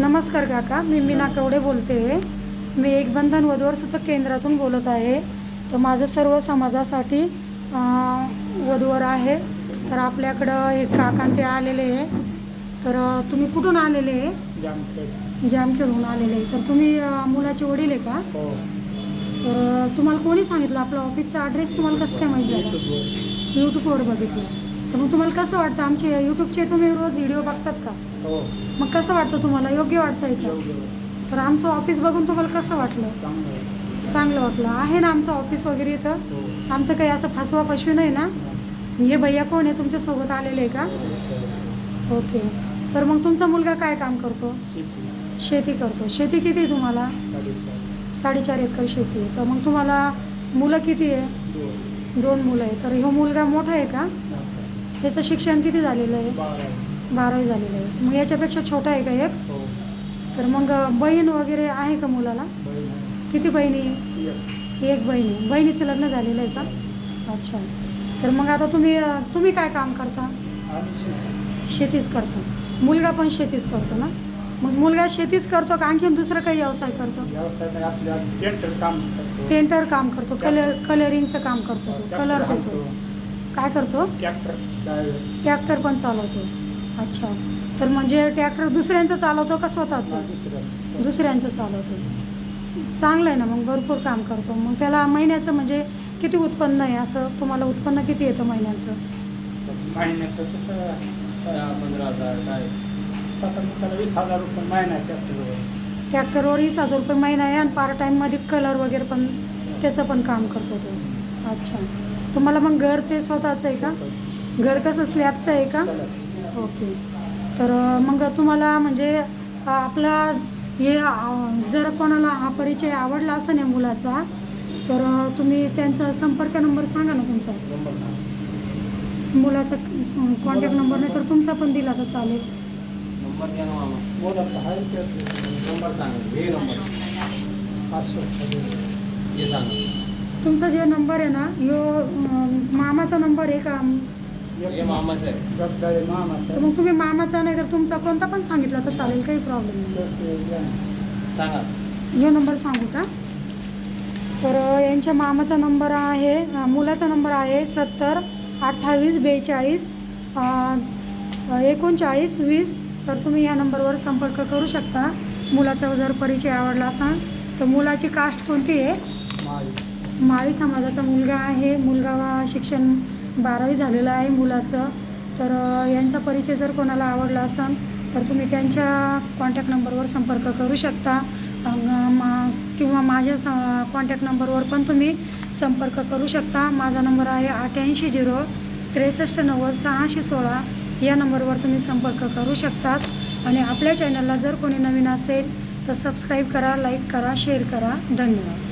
नमस्कार काका मी मीना कवडे बोलते. मी एक बंधन वधूवर सूचक केंद्रातून बोलत आहे. तर माझं सर्व समाजासाठी वधूवर आहे. तर आपल्याकडं एक काका ते आलेले आहे. तर तुम्ही कुठून आलेले आहे? जामखेड. जामखेडहून आलेले आहे. तर तुम्ही मुलाचे वडील आहे का? हो. तर तुम्हाला कोणी सांगितलं? आपलं ऑफिसचा ॲड्रेस तुम्हाला कसं काय माहीत झालं? यूट्यूबवर बघितलं. तर मग तुम्हाला कसं वाटतं? आमचे यूट्यूबचे तुम्ही रोज व्हिडिओ बघतात का? हो. मग कसं वाटतं तुम्हाला? योग्य वाटतंय का? तर आमचं ऑफिस बघून तुम्हाला कसं वाटलं? चांगलं वाटलं. आहे ना आमचं ऑफिस वगैरे इथं? हो. आमचं काही असं फसवा फसवी नाही ना? हे. भैया कोण आहे? तुमच्यासोबत आलेले आहे का? हो, ओके. तर मग तुमचा मुलगा काय काम करतो? शेती. करतो. शेती किती आहे तुम्हाला? साडेचार. एकर शेती आहे. तर मग तुम्हाला मुलं किती आहे? दोन मुलं आहे. तर ह्यो मुलगा मोठा आहे का. याचं शिक्षण किती झालेलं आहे? बारा आहे. बारावी झालेलं आहे. मग याच्यापेक्षा छोटा आहे का एक? हो. तर मग बहीण वगैरे आहे का मुलाला. किती बहिणी? एक. बहिणी. बहिणीचं लग्न झालेलं आहे का? अच्छा. तर मग आता तुम्ही तुम्ही काय काम करता. शेतीच करता. मुलगा पण शेतीच करतो ना? मग मुलगा शेतीच करतो का आणखीन दुसरं काही व्यवसाय करतो? पेंटर काम करतो. कलर कलरिंगचं काम करतो तो. कलर देतो. काय करतो? ट्रॅक्टर ड्रायव्हर ट्रॅक्टर पण चालवतो. अच्छा. तर म्हणजे ट्रॅक्टर दुसऱ्यांचं चालवतो का स्वतःचं? दुसऱ्यांचं. चालवतो. चांगलं आहे ना मग भरपूर काम करतो. मग त्याला महिन्याचं म्हणजे किती उत्पन्न आहे? असं तुम्हाला उत्पन्न किती येतं महिन्याचं? महिन्याचं तसं पंधरा हजार काय? तसं मग त्याला वीस हजार रुपये महिना ट्रॅक्टरवर. वीस हजार रुपये महिना आहे आणि पार्ट टाईममध्ये कलर वगैरे पण त्याचं पण काम करतो तो. अच्छा. तुम्हाला मग घर ते स्वतःचं आहे का? घर कसं स्लॅबचं आहे का? ओके तर मग तुम्हाला म्हणजे आपला हे जर कोणाला हा परिचय आवडला असं नाही मुलाचा तर तुम्ही त्यांचा संपर्क नंबर सांगा ना तुमचा. मुलाचा कॉन्टॅक्ट नंबर नाही तर तुमचा पण दिला तर चालेल. नंबर नंबर सांगा. तुमचा जे नंबर आहे ना अं, मामाचा नंबर आहे का? मामाचं आहे. जगदाळे तर मामाचं मग तुम्ही मामाचा नाही तर तुमचा कोणता पण सांगितला तर चालेल काही प्रॉब्लेम नाही. ह्यो नंबर सांगू का? तर यांच्या मामाचा नंबर आहे मुलाचा नंबर आहे सत्तर अठ्ठावीस बेचाळीस एकोणचाळीस वीस. तर तुम्ही या नंबरवर संपर्क करू शकता. मुलाचा जर परिचय आवडला असाल तर मुलाची कास्ट कोणती आहे? माळी समाजाचा मुलगा आहे. मुलगा हा शिक्षण बारावी झालेलं आहे मुलाचं. तर यांचा परिचय जर कोणाला आवडला असेल तर तुम्ही त्यांच्या कॉन्टॅक्ट नंबरवर संपर्क करू शकता. मा किंवा माझ्या स कॉन्टॅक्ट नंबरवर पण तुम्ही संपर्क करू शकता. माझा नंबर आहे अठ्ठ्याऐंशी झिरो त्रेसष्ट नव्वद सहाशे सोळा. या नंबरवर तुम्ही संपर्क करू शकतात. आणि आपल्या चॅनलला जर कोणी नवीन असेल तर सबस्क्राईब करा लाईक करा शेअर करा. धन्यवाद.